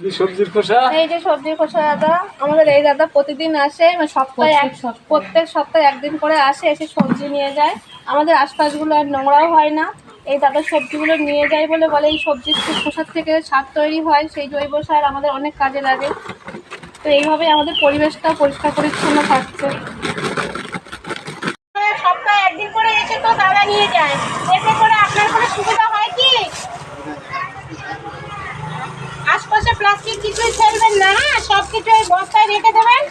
যদি সবজির খোসা। এই যে সবজির খোসা দাদা আমাদের এই দাদা প্রতিদিন আসে মানে সপ্তাহে এক প্রত্যেক সপ্তাহে। একদিন করে আসে এসে সবজি নিয়ে যায়। আমাদের আশপাশগুলো আর নোংরাও হয় না। এই দাদা সবজিগুলো নিয়ে যায় বলে বলে এই সবজির খোসার থেকে সার তৈরি হয় সেই জৈব সার আমাদের অনেক কাজে লাগে। তো এইভাবে আমাদের পরিবেশটা পরিষ্কার পরিচ্ছন্ন থাকছে সপ্তাহে একদিন করে এসে তো দাদা নিয়ে যায় এতে করে আপনার কোনো সুবিধা হয় কি আশপাশে প্লাস্টিক কিছুই ফেলবেন না হ্যাঁ? সব কিছু বস্তায় রেখে দেবেন,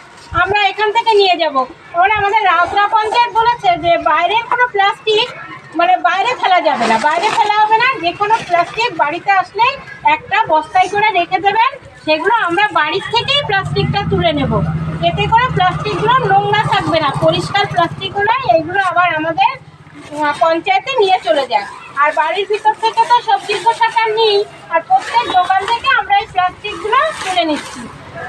আমরা এখান থেকে নিয়ে যাব। ওরা আমাদের রাউতরা পঞ্চায়েত বলেছে যে বাইরের কোনো প্লাস্টিক মানে বাইরে ফেলা যাবে না। বাইরে ফেলা হবে না, যে কোনো প্লাস্টিক বাড়িতে আসলে একটা বস্তায় করে রেখে দেবেন। সেগুলো আমরা বাড়ির থেকেই প্লাস্টিকটা তুলে নেব। এতে করে প্লাস্টিকগুলো নোংরা থাকবে না। পরিষ্কার প্লাস্টিকগুলো এইগুলো আবার আমাদের পঞ্চায়েতে নিয়ে চলে যায়। আর বাড়ির ভিতর থেকে তো সবজির খোসাটা নিই। আর প্রত্যেক দোকান থেকে আমরা এই প্লাস্টিকগুলো তুলে নিচ্ছি।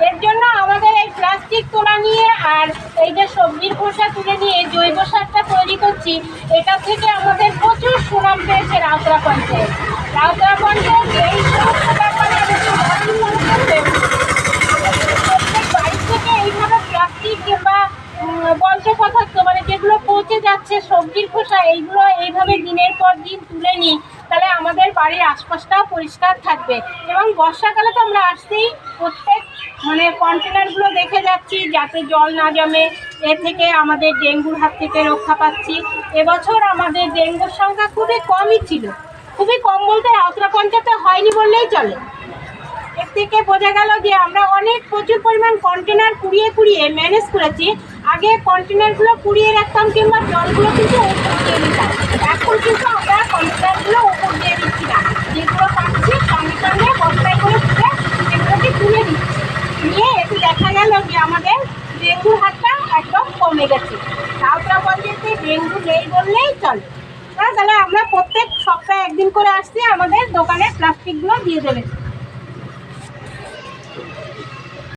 এর জন্য আমাদের এই প্লাস্টিক তোলা নিয়ে আর এই যে সবজির খোসা তুলে নিয়ে জৈব সারটা তৈরি করছি, এটা থেকে আমাদের প্রচুর সুনাম পেয়েছে রাউতরা পঞ্চায়েত। রাউতরা পঞ্চায়েত এই সমস্ত ব্যাপারে আমাদের ভালোই মনে করবে। প্রত্যেক বাড়ি থেকে এইভাবে প্লাস্টিক কিংবা উম, বর্জ্য পদার্থ মানে যেগুলো পচে যাচ্ছে, সবজির খোসা, এইগুলো এইভাবে দিনের পর দিন তুলে নিই, তাহলে আমাদের বাড়ির আশপাশটাও পরিষ্কার থাকবে। এবং বর্ষাকালে তো আমরা আসতেই প্রত্যেক মানে কন্টেনারগুলো দেখে যাচ্ছি, যাতে জল না জমে, এ থেকে আমাদের ডেঙ্গুর হাত থেকে রক্ষা পাচ্ছি। এবছর আমাদের ডেঙ্গুর সংখ্যা খুবই কমই ছিল। খুবই কম বলতে রাউতরা পঞ্চায়েতে হয়নি বললেই চলে। এর থেকে বোঝা গেল যে আমরা অনেক প্রচুর পরিমাণ কন্টেনার কুড়িয়ে কুড়িয়ে ম্যানেজ করেছি। আগে কন্টেনারগুলো কুড়িয়ে রাখতাম কিংবা জলগুলো কিন্তু উপর দিয়ে দিতাম। এখন কিন্তু আমরা কন্টেনারগুলো উপর দিয়ে দিচ্ছি না। যেগুলো পাচ্ছি সঙ্গে সঙ্গে বস্তায় করে তুলে সেগুলোকে তুলে দিচ্ছি। নিয়ে এতে দেখা গেল যে আমাদের ডেঙ্গুর হাতটা একদম কমে গেছে। রাউতরা পঞ্চায়েতে ডেঙ্গু নেই বললেই চলে। হ্যাঁ তাহলে আমরা প্রত্যেক সপ্তাহে একদিন করে আসছি আমাদের দোকানে প্লাস্টিকগুলো দিয়ে দেবে।